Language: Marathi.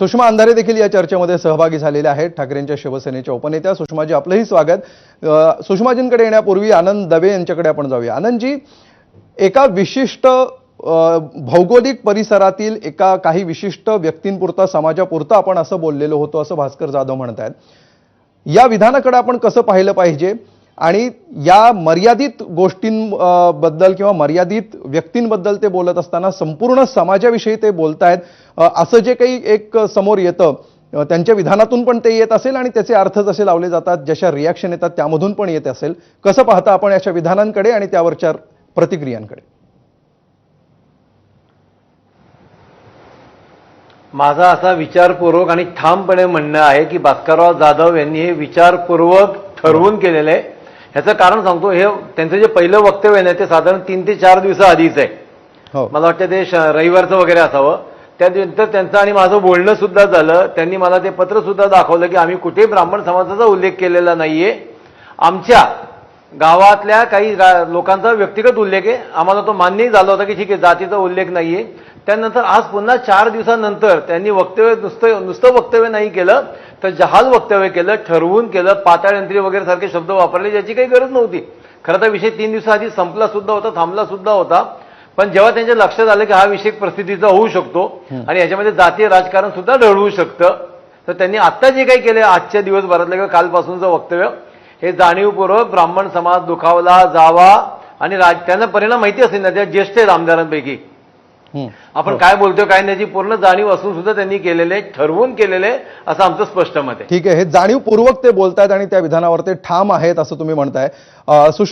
सुषमा अंधारे देखील या चर्चेमध्ये सहभागी झालेल्या आहेत. ठाकरेंच्या शिवसेनेच्या उपनेत्या सुषमाजी आपलंही स्वागत. सुषमाजींकडे येण्यापूर्वी आनंद दवे यांच्याकडे आपण जाऊया. आनंदजी एका विशिष्ट भौगोलिक परिसरातील एका काही विशिष्ट व्यक्तींपुरता समाजापुरतं आपण असं बोललेलो होतो असं भास्कर जाधव म्हणत आहेत या विधानाकडे आपण कसं पाहिलं पाहिजे? आणि या मर्यादित गोष्टींबद्दल किंवा मर्यादित व्यक्तींबद्दल ते बोलत असताना संपूर्ण समाजाविषयी ते बोलत आहेत असं जे काही एक समोर येतं त्यांच्या विधानातून पण ते येत असेल आणि त्याचे अर्थ जसे लावले जातात जशा रिॲक्शन येतात त्यामधून पण येत असेल. कसं पाहता आपण याच्या विधानांकडे आणि त्यावरच्या प्रतिक्रियांकडे? माझा असा विचारपूर्वक आणि ठामपणे म्हणणं आहे की भास्करराव जाधव यांनी हे विचारपूर्वक ठरवून केलेलं आहे. ह्याचं कारण सांगतो हे त्यांचं जे पहिलं वक्तव्य आहे ना ते साधारण तीन ते चार दिवसाआधीच आहे. हो. मला वाटतं ते रविवारचं वगैरे असावं. त्यानंतर त्यांचं आणि माझं बोलणं सुद्धा झालं. त्यांनी मला ते पत्र सुद्धा दाखवलं की आम्ही कुठेही ब्राह्मण समाजाचा उल्लेख केलेला नाहीये. आमच्या गावातल्या काही लोकांचा व्यक्तिगत उल्लेख आहे. आम्हाला तो मान्यही झाला होता की ठीक आहे जातीचा उल्लेख नाहीये. त्यानंतर आज पुन्हा चार दिवसानंतर त्यांनी वक्तव्य नुसतं नुसतं वक्तव्य नाही केलं तर जहाल वक्तव्य केलं ठरवून केलं पाताळ यंत्री वगैरे सारखे शब्द वापरले ज्याची काही गरज नव्हती. खरं तर विषय तीन दिवसाआधी संपला सुद्धा होता थांबला सुद्धा होता. पण जेव्हा त्यांच्या लक्षात आलं की हा विषय परिस्थितीचा होऊ शकतो आणि याच्यामध्ये जातीय राजकारण सुद्धा ढळवू शकतं तर त्यांनी आता जे काही केले आजच्या दिवसभरातलं किंवा कालपासूनचं वक्तव्य हे जाणीवपूर्वक ब्राह्मण समाज दुखावला जावा आणि राज त्यांना परिणाम माहिती असेल ना त्या ज्येष्ठ आमदारांपैकी. आपण काय बोलतोय काय नाही पूर्ण जाणीव असून सुद्धा त्यांनी केलेले ठरवून केलेले असं आमचं स्पष्ट मत आहे. ठीक आहे हे जाणीवपूर्वक ते बोलतायत आणि त्या विधानावर ते ठाम आहेत असं तुम्ही म्हणताय. सुषमा